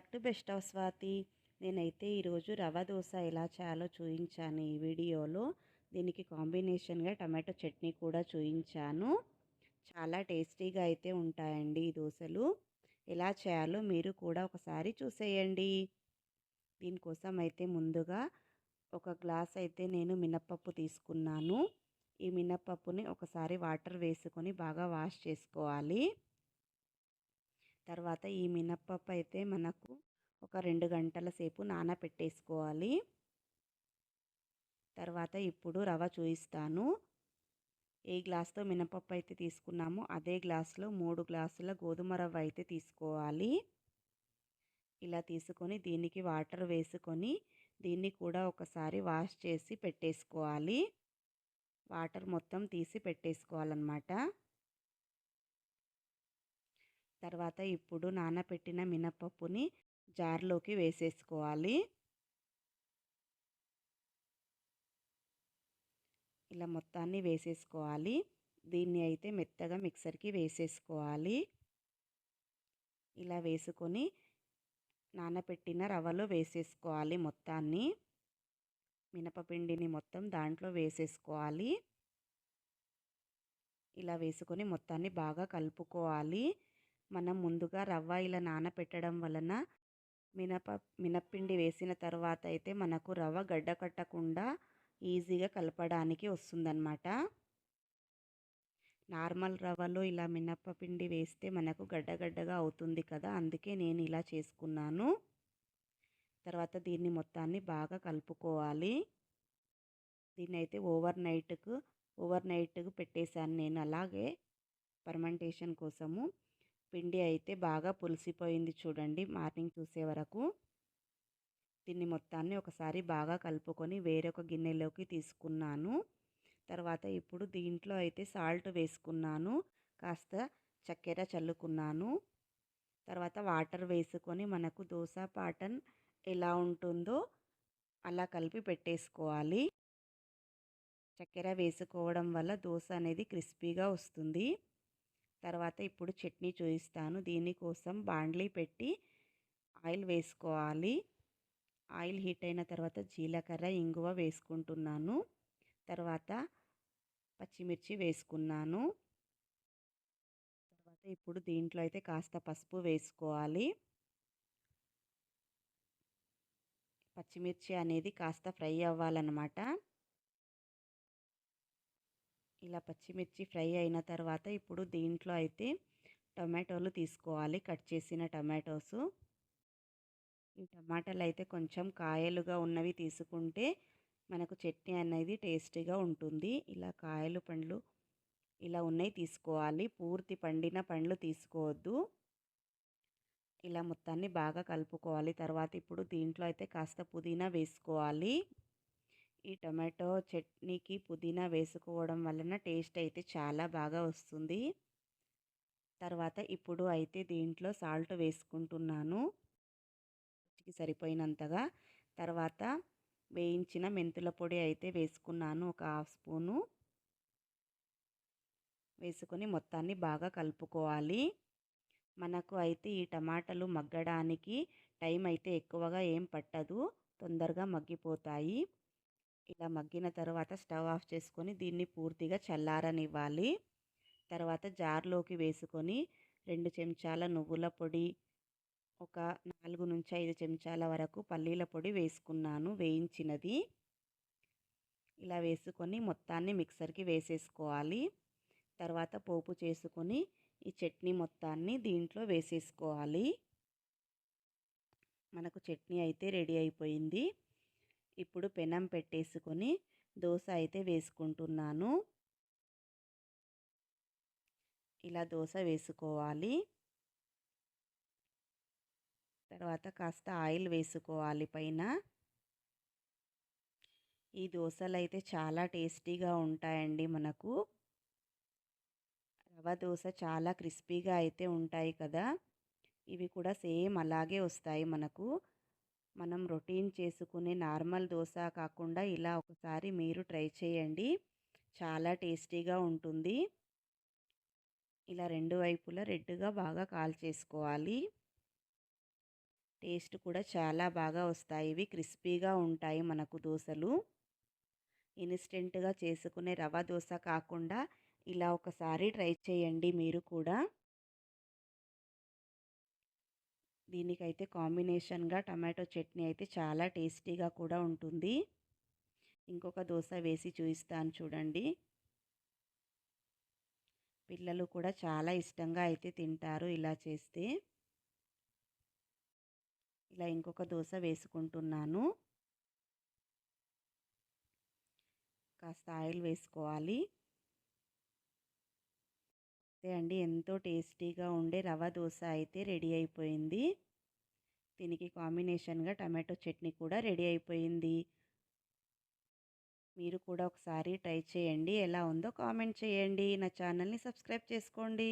Back to best of Swathi. నేనైతే ఈరోజు రవ దోశ ఎలా చేయాలో చూపించాను ఈ వీడియోలో. దీనికి కాంబినేషన్గా టమాటో చట్నీ కూడా చూపించాను చాలా టేస్టీగా అయితే ఉంటాయండి ఈ దోశలు. ఎలా చేయాలో మీరు కూడా ఒకసారి చూసేయండి. దీనికోసం అయితే ముందుగా ఒక గ్లాస్ అయితే నేను మినప్పప్పు తీసుకున్నాను. ఈ మినప్పప్పుని ఒకసారి వాటర్ వేసుకొని బాగా వాష్ చేసుకోవాలి. తర్వాత ఈ మినప్పప్పు అయితే మనకు ఒక రెండు గంటల సేపు నానపెట్టేసుకోవాలి. తర్వాత ఇప్పుడు రవ చూపిస్తాను ఏ గ్లాస్తో మినపప్పు అయితే తీసుకున్నామో అదే గ్లాస్లో మూడు గ్లాసుల గోధుమ రవ్వ అయితే తీసుకోవాలి. ఇలా తీసుకొని దీనికి వాటర్ వేసుకొని దీన్ని కూడా ఒకసారి వాష్ చేసి పెట్టేసుకోవాలి. వాటర్ మొత్తం తీసి పెట్టేసుకోవాలన్నమాట. తర్వాత ఇప్పుడు నానబెట్టిన మినపప్పుని జార్లోకి వేసేసుకోవాలి. ఇలా మొత్తాన్ని వేసేసుకోవాలి. దీన్ని అయితే మెత్తగా మిక్సర్కి వేసేసుకోవాలి. ఇలా వేసుకొని నానబెట్టిన రవ్వలో వేసేసుకోవాలి మొత్తాన్ని. మినపపిండిని మొత్తం దాంట్లో వేసేసుకోవాలి. ఇలా వేసుకొని మొత్తాన్ని బాగా కలుపుకోవాలి. మనం ముందుగా రవ్వ ఇలా నానపెట్టడం వలన మినప మినప్పిండి వేసిన తర్వాత అయితే మనకు రవ్వ గడ్డ కట్టకుండా ఈజీగా కలపడానికి వస్తుందన్నమాట. నార్మల్ రవ్వలో ఇలా మినప్పపిండి వేస్తే మనకు గడ్డగడ్డగా అవుతుంది కదా అందుకే నేను ఇలా చేసుకున్నాను. తర్వాత దీన్ని మొత్తాన్ని బాగా కలుపుకోవాలి. దీన్ని అయితే ఓవర్ నైట్కు ఓవర్ నైట్కు పెట్టేశాను నేను అలాగే పర్మెంటేషన్ కోసము. పిండి అయితే బాగా పులిసిపోయింది చూడండి మార్నింగ్ చూసే వరకు. దీన్ని మొత్తాన్ని ఒకసారి బాగా కలుపుకొని వేరొక గిన్నెలోకి తీసుకున్నాను. తర్వాత ఇప్పుడు దీంట్లో అయితే సాల్ట్ వేసుకున్నాను కాస్త చక్కెర చల్లుకున్నాను. తర్వాత వాటర్ వేసుకొని మనకు దోశ పాటన్ ఎలా ఉంటుందో అలా కలిపి పెట్టేసుకోవాలి. చక్కెర వేసుకోవడం వల్ల దోశ అనేది క్రిస్పీగా వస్తుంది. తర్వాత ఇప్పుడు చట్నీ చూపిస్తాను దీనికోసం బాండ్లీ పెట్టి ఆయిల్ వేసుకోవాలి. ఆయిల్ హీట్ అయిన తర్వాత జీలకర్ర ఇంగువ వేసుకుంటున్నాను. తర్వాత పచ్చిమిర్చి వేసుకున్నాను. తర్వాత ఇప్పుడు దీంట్లో అయితే కాస్త పసుపు వేసుకోవాలి. పచ్చిమిర్చి అనేది కాస్త ఫ్రై అవ్వాలన్నమాట. ఇలా పచ్చిమిర్చి ఫ్రై అయిన తర్వాత ఇప్పుడు దీంట్లో అయితే టమాటోలు తీసుకోవాలి. కట్ చేసిన టమాటోస్. ఈ టమాటాలు అయితే కొంచెం కాయలుగా ఉన్నవి తీసుకుంటే మనకు చట్నీ అనేది టేస్టీగా ఉంటుంది. ఇలా కాయలు పండ్లు ఇలా ఉన్నాయి తీసుకోవాలి. పూర్తి పండిన పండ్లు తీసుకోవద్దు. ఇలా మొత్తాన్ని బాగా కలుపుకోవాలి. తర్వాత ఇప్పుడు దీంట్లో అయితే కాస్త పుదీనా వేసుకోవాలి. ఈ టమాటో చట్నీకి పుదీనా వేసుకోవడం వలన టేస్ట్ అయితే చాలా బాగా వస్తుంది. తర్వాత ఇప్పుడు అయితే దీంట్లో సాల్ట్ వేసుకుంటున్నాను. సరిపోయినంతగా. తర్వాత వేయించిన మెంతుల పొడి అయితే వేసుకున్నాను ఒక హాఫ్ స్పూను. వేసుకొని మొత్తాన్ని బాగా కలుపుకోవాలి. మనకు అయితే ఈ టమాటాలు మగ్గడానికి టైం అయితే ఎక్కువగా ఏం పట్టదు. తొందరగా మగ్గిపోతాయి. ఇలా మగ్గిన తర్వాత స్టవ్ ఆఫ్ చేసుకొని దీన్ని పూర్తిగా చల్లారనివ్వాలి. తర్వాత జార్లోకి వేసుకొని రెండు చెంచాల నువ్వుల పొడి ఒక నాలుగు నుంచి ఐదు చెంచాల వరకు పల్లీల పొడి వేసుకున్నాను వేయించినది. ఇలా వేసుకొని మొత్తాన్ని మిక్సర్కి వేసేసుకోవాలి. తర్వాత పోపు చేసుకొని ఈ చట్నీ మొత్తాన్ని దీంట్లో వేసేసుకోవాలి. మనకు చట్నీ అయితే రెడీ అయిపోయింది. ఇప్పుడు పెనం పెట్టేసుకొని దోశ అయితే వేసుకుంటున్నాను. ఇలా దోశ వేసుకోవాలి. తర్వాత కాస్త ఆయిల్ వేసుకోవాలి పైన. ఈ దోశలు అయితే చాలా టేస్టీగా ఉంటాయండి మనకు. రవ దోశ చాలా క్రిస్పీగా అయితే ఉంటాయి కదా. ఇవి కూడా సేమ్ అలాగే వస్తాయి మనకు. మనం రొటీన్ చేసుకునే నార్మల్ దోశ కాకుండా ఇలా ఒకసారి మీరు ట్రై చేయండి. చాలా టేస్టీగా ఉంటుంది. ఇలా రెండు వైపులా రెడ్గా బాగా కాల్ చేసుకోవాలి టేస్ట్ కూడా చాలా బాగా వస్తాయి. ఇవి క్రిస్పీగా ఉంటాయి మనకు దోశలు. ఇన్స్టెంట్గా చేసుకునే రవ దోశ కాకుండా ఇలా ఒకసారి ట్రై చేయండి మీరు కూడా. దీనికైతే కాంబినేషన్గా టమాటో చట్నీ అయితే చాలా టేస్టీగా కూడా ఉంటుంది. ఇంకొక దోశ వేసి చూపిస్తాను చూడండి. పిల్లలు కూడా చాలా ఇష్టంగా అయితే తింటారు ఇలా చేస్తే. ఇలా ఇంకొక దోశ వేసుకుంటున్నాను. కాస్త ఆయిల్ వేసుకోవాలి. అంతే అండి ఎంతో టేస్టీగా ఉండే రవ దోశ అయితే రెడీ అయిపోయింది. దీనికి కాంబినేషన్గా టమాటో చట్నీ కూడా రెడీ అయిపోయింది. మీరు కూడా ఒకసారి ట్రై చేయండి. ఎలా ఉందో కామెంట్ చేయండి. నా ఛానల్ని సబ్స్క్రైబ్ చేసుకోండి.